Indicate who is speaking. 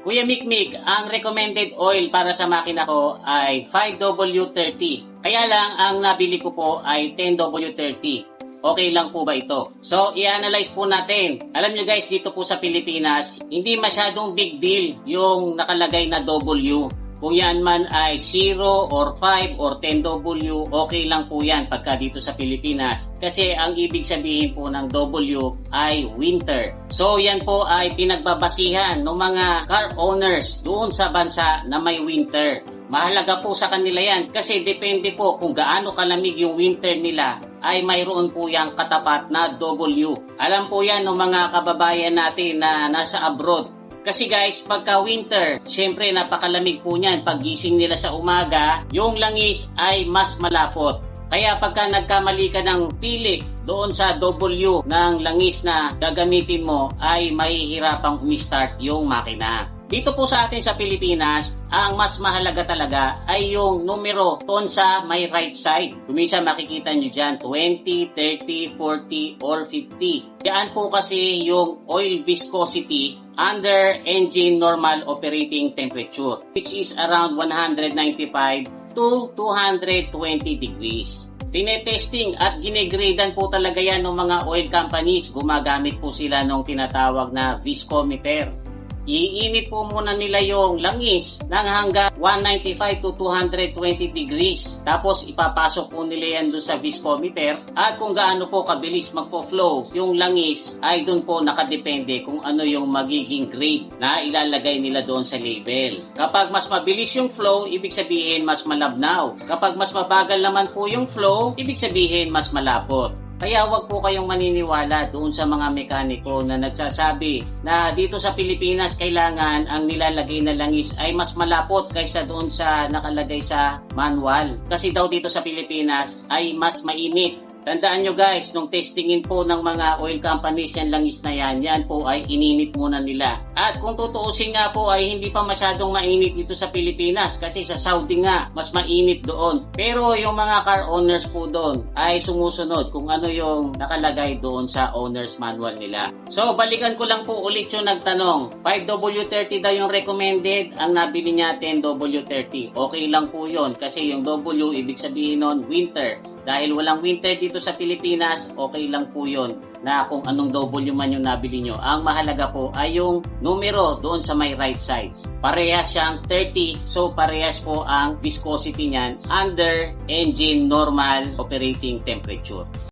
Speaker 1: Kuya Mikmik, ang recommended oil para sa makina ko ay 5W30. Kaya lang, ang nabili ko po ay 10W30. Okay lang po ba ito? So, i-analyze po natin. Alam nyo guys, dito po sa Pilipinas, hindi masyadong big deal yung nakalagay na W. Kung yan man ay 0 or 5 or 10W, okay lang po yan pagka dito sa Pilipinas. Kasi ang ibig sabihin po ng W ay winter. So yan po ay pinagbabasihan ng mga car owners doon sa bansa na may winter. Mahalaga po sa kanila yan kasi depende po kung gaano kalamig yung winter nila ay mayroon po yung katapat na W. Alam po yan ng mga kababayan natin na nasa abroad kasi guys, pagka winter, syempre napakalamig po niyan. Pag gising nila sa umaga, yung langis ay mas malapot. Kaya pagka nagkamali ka ng pilik doon sa W ng langis na gagamitin mo, ay mahihirapang umistart yung makina. Dito po sa atin sa Pilipinas, ang mas mahalaga talaga ay yung numero doon sa may right side. Kumisa makikita nyo dyan, 20, 30, 40, or 50. Diyan po kasi yung oil viscosity under engine normal operating temperature, which is around 195 to 220 degrees. Tinetesting at ginegradean po talaga yan ng mga oil companies. Gumagamit po sila ng tinatawag na viscometer. Iinit po muna nila yung langis ng hanggang 195 to 220 degrees. Tapos ipapasok po nila yan doon sa viscometer at kung gaano po kabilis magpo-flow yung langis ay doon po nakadepende kung ano yung magiging grade na ilalagay nila doon sa label. Kapag mas mabilis yung flow, ibig sabihin mas malabnaw. Kapag mas mabagal naman po yung flow, ibig sabihin mas malapot. Kaya wag po kayong maniniwala doon sa mga mekaniko na nagsasabi na dito sa Pilipinas kailangan ang nilalagay na langis ay mas malapot kaysa doon sa nakalagay sa manual. Kasi daw dito sa Pilipinas ay mas mainit. Tandaan nyo guys, nung testingin po ng mga oil companies yan langis na yan, yan po ay ininit muna nila. At kung tutuusin nga po ay hindi pa masyadong mainit dito sa Pilipinas kasi sa Saudi nga, mas mainit doon. Pero yung mga car owners po doon ay sumusunod kung ano yung nakalagay doon sa owner's manual nila. So balikan ko lang po ulit yung nagtanong. 5W30 daw yung recommended, ang nabili niya 10W30. Okay lang po yon kasi yung W ibig sabihin nun winter. Dahil walang winter dito sa Pilipinas, okay lang po yon na kung anong W man yung nabili nyo. Ang mahalaga po ay yung numero doon sa may right side. Parehas siyang 30, so parehas po ang viscosity niyan under engine normal operating temperature.